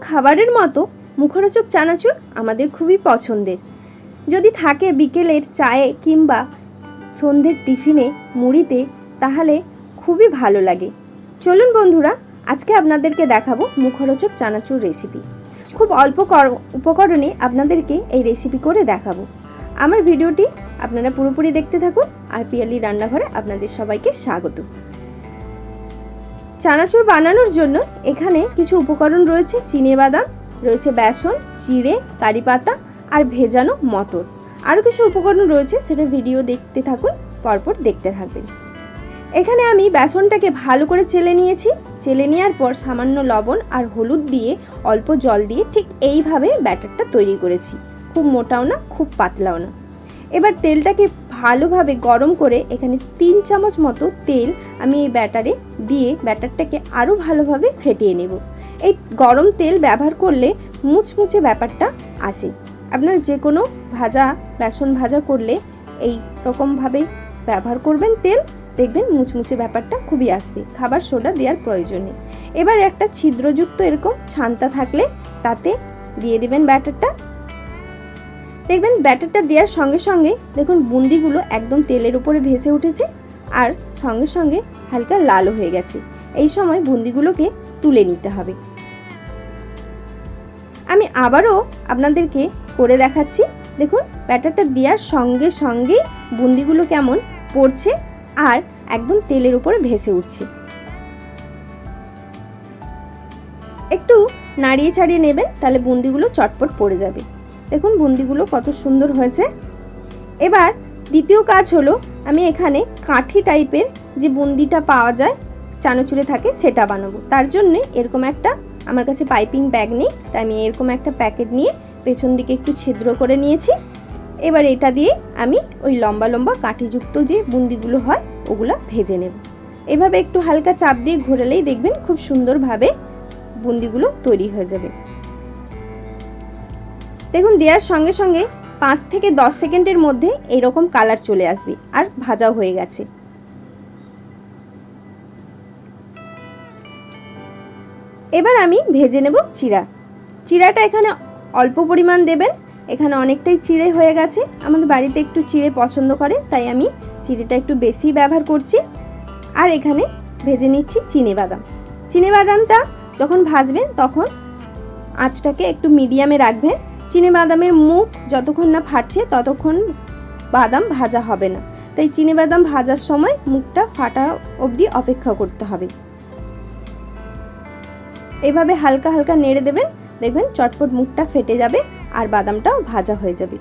খাবারের মতো মুখরোচক চানাচুর আমাদের খুবই পছন্দের। যদি থাকে বিকেলের চায়ে কিংবা সন্ধ্যের টিফিনে মুড়িতে, তাহলে খুবই ভালো লাগে। চলুন বন্ধুরা, আজকে আপনাদেরকে দেখাবো মুখরোচক চানাচুর রেসিপি খুব অল্প কর- উপকরণে আপনাদেরকে এই রেসিপি করে দেখাবো। আমার ভিডিওটি আপনারা পুরোপুরি দেখতে থাকুন, আর পিয়ালি রান্নাঘরে আপনাদের সবাইকে স্বাগত। চানাচুর বানানোর জন্য এখানে কিছু উপকরণ রয়েছে, চিনে বাদাম, রয়েছে বেসন চিড়ে কারি পাতা আর ভেজানো মটর। আরও কিছু উপকরণ রয়েছে, সেটা ভিডিও দেখতে থাকুন, পরপর দেখতে থাকবেন। এখানে আমি বেসনটাকে ভালো করে চেলে নিয়েছি। চেলে নেওয়ার পর সামান্য লবণ আর হলুদ দিয়ে অল্প জল দিয়ে ঠিক এইভাবে ব্যাটারটা তৈরি করেছি। খুব মোটাও না, খুব পাতলাও না। এবার তেলটাকে ভালোভাবে গরম করে এখানে তিন চামচ মতো তেল আমি এই ব্যাটারে দিয়ে ব্যাটারটাকে আরও ভালোভাবে ফেটিয়ে নেব। এই গরম তেল ব্যবহার করলে মুচমুচে ব্যাপারটা আসে। আপনার যে কোনো ভাজা, বেসন ভাজা করলে এই রকমভাবে ব্যবহার করবেন তেল, দেখবেন মুচমুচে ব্যাপারটা খুবই আসবে। খাবার সোডা দেওয়ার প্রয়োজন এবার একটা ছিদ্রযুক্ত এরকম ছান্তা থাকলে তাতে দিয়ে দেবেন ব্যাটারটা। দেখবেন ব্যাটারটা দেওয়ার সঙ্গে সঙ্গে দেখুন বুন্দিগুলো একদম তেলের উপরে ভেসে উঠেছে আর সঙ্গে সঙ্গে হালকা লালও হয়ে গেছে। এই সময় বুন্দিগুলোকে তুলে নিতে হবে। আমি আবারও আপনাদেরকে করে দেখাচ্ছি। দেখুন ব্যাটারটা দেওয়ার সঙ্গে সঙ্গেই বুন্দিগুলো কেমন পড়ছে আর একদম তেলের উপরে ভেসে উঠছে। একটু নাড়িয়ে ছাড়িয়ে নেবেন, তাহলে বুন্দিগুলো চটপট পড়ে যাবে। দেখুন বুন্দিগুলো কত সুন্দর হয়েছে। এবার দ্বিতীয় কাজ হলো, আমি এখানে কাঠি টাইপের যে বুন্দিটা পাওয়া যায়, চানাচুরে থাকে, সেটা বানাবো। তার জন্যে এরকম একটা আমার কাছে পাইপিং ব্যাগ নেই, তাই আমি এরকম একটা প্যাকেট নিয়ে পেছন দিকে একটু ছিদ্র করে নিয়েছি। এবার এটা দিয়ে আমি ওই লম্বা লম্বা কাঠিযুক্ত যে বুন্দিগুলো হয়, ওগুলো ভেজে নেব। এভাবে একটু হালকা চাপ দিয়ে ঘোরালেই দেখবেন খুব সুন্দরভাবে বুন্দিগুলো তৈরি হয়ে যাবে। দেখুন, দেওয়ার সঙ্গে সঙ্গে পাঁচ থেকে দশ সেকেন্ডের মধ্যে এরকম কালার চলে আসবে আর ভাজাও হয়ে গেছে। এবার আমি ভেজে নেব চিড়া। চিড়াটা এখানে অল্প পরিমাণ দেবেন। এখানে অনেকটাই চিড়ে হয়ে গেছে। আমাদের বাড়িতে একটু চিড়ে পছন্দ করে, তাই আমি চিড়েটা একটু বেশি ব্যবহার করছি। আর এখানে ভেজে নিচ্ছি চিনে বাদাম। চিনে বাদামটা যখন ভাজবেন, তখন আঁচটাকে একটু মিডিয়ামে রাখবেন। চিনে বাদামের মুখ যতক্ষণ না ফাটছে ততক্ষণ বাদাম ভাজা হবে না। তাই চিনে বাদাম ভাজার সময় মুখটা ফাটা অবধি অপেক্ষা করতে হবে। এভাবে হালকা হালকা নেড়ে দেবেন। দেখবেন চটপট মুখটা ফেটে যাবে আর বাদামটাও ভাজা হয়ে যাবে।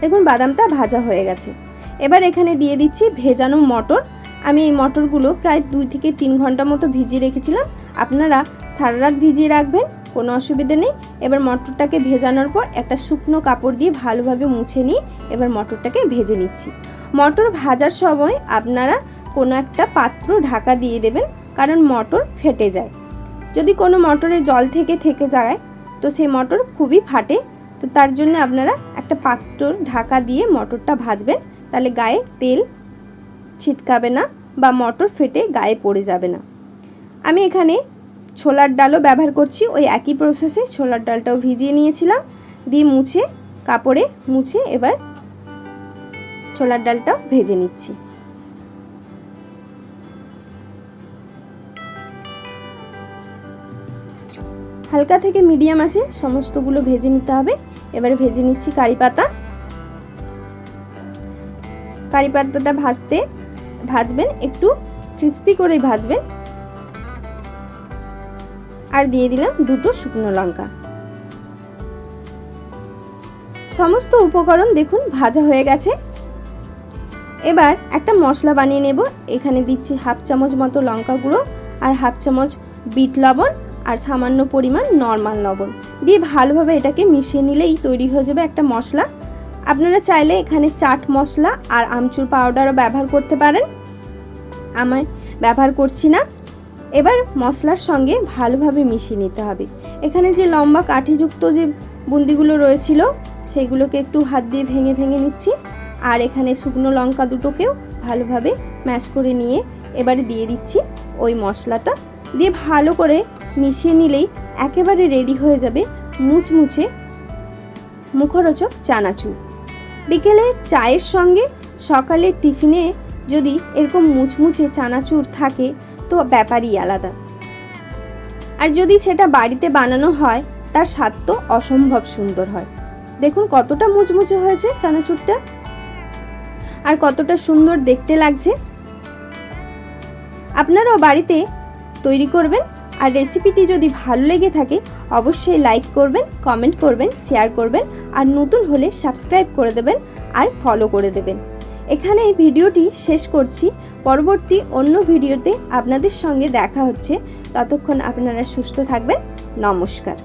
দেখুন বাদামটা ভাজা হয়ে গেছে। এবার এখানে দিয়ে দিচ্ছি ভেজানো মটর। আমি এই মটরগুলো প্রায় দুই থেকে তিন ঘণ্টা মতো ভিজিয়ে রেখেছিলাম। আপনারা সারা রাত ভিজিয়ে রাখবেন। কোনো অসুবিধা নেই। এবার মটরটাকে ভেজানোর পর একটা শুকনো কাপড় দিয়ে ভালোভাবে মুছে নিয়ে এবার মটরটাকে ভেজে নিচ্ছি। মটর ভাজার সময় আপনারা কোনো একটা পাত্র ঢাকা দিয়ে দেবেন, কারণ মটর ফেটে যায়। যদি কোনো মটরে জল থেকে থেকে যায়, তো সেই মটর খুবই ফাটে। তো তার জন্য আপনারা একটা পাত্র ঢাকা দিয়ে মটরটা ভাজবেন, তাহলে গায়ে তেল ছিটকাবে না বা মটর ফেটে গায়ে পড়ে যাবে না। আমি এখানে ছোলার ডালও ব্যবহার করছি। ওই একই প্রসেসে ছোলার ডালটাও ভিজিয়ে নিয়েছিলাম। দিয়ে মুছে, কাপড়ে মুছে এবার ছোলার ডালটাও ভেজে নিচ্ছি। হালকা থেকে মিডিয়াম আছে, সমস্তগুলো ভেজে নিতে হবে। এবার ভেজে নিচ্ছি কারি পাতা। কারি পাতাটা ভাজতে ভাজবেন, একটু ক্রিস্পি করেই ভাজবেন। আর দিয়ে দিলাম দুটো শুকনো লঙ্কা। সমস্ত উপকরণ দেখুন ভাজা হয়ে গেছে। এবার একটা মশলা বানিয়ে নেব। এখানে দিচ্ছি হাফ চামচ মতো লঙ্কা গুঁড়ো আর হাফ চামচ বিট লবণ আর সামান্য পরিমাণ নর্মাল লবণ। দিয়ে ভালোভাবে এটাকে মিশিয়ে নিলেই তৈরি হয়ে যাবে একটা মশলা। আপনারা চাইলে এখানে চাট মশলা আর আমচুর পাউডারও ব্যবহার করতে পারেন। আমি ব্যবহার করছি না। এবার মশলার সঙ্গে ভালোভাবে মিশিয়ে নিতে হবে। এখানে যে লম্বা কাঠিযুক্ত যে বুন্দিগুলো রয়েছিল, সেগুলোকে একটু হাত দিয়ে ভেঙে ভেঙে নিচ্ছি। আর এখানে শুকনো লঙ্কা দুটোকেও ভালোভাবে ম্যাশ করে নিয়ে এবারে দিয়ে দিচ্ছি ওই মশলাটা। দিয়ে ভালো করে মিশিয়ে নিলেই একেবারে রেডি হয়ে যাবে মুচমুচে মুখরোচক চানাচুর। বিকেলে চায়ের সঙ্গে সকালের টিফিনে যদি এরকম মুচমুচে চানাচুর থাকে তো ব্যাপারই আলাদা। আর যদি সেটা বাড়িতে বানানো হয়, তার স্বাদ তো অসম্ভব সুন্দর হয়। দেখুন কতটা মুচমুচে হয়েছে চানাচুরটা। আর কতটা সুন্দর দেখতে লাগছে। আপনারাও বাড়িতে তৈরি করবেন, আর রেসিপিটি যদি ভালো লেগে থাকে, অবশ্যই লাইক করবেন, কমেন্ট করবেন, শেয়ার করবেন, আর নতুন হলে সাবস্ক্রাইব করে দেবেন, আর ফলো করে দেবেন। এখানে এই ভিডিওটি শেষ করছি। পরবর্তী অন্য ভিডিওতে আপনাদের সঙ্গে দেখা হচ্ছে। ততক্ষণ আপনারা সুস্থ থাকবেন। নমস্কার।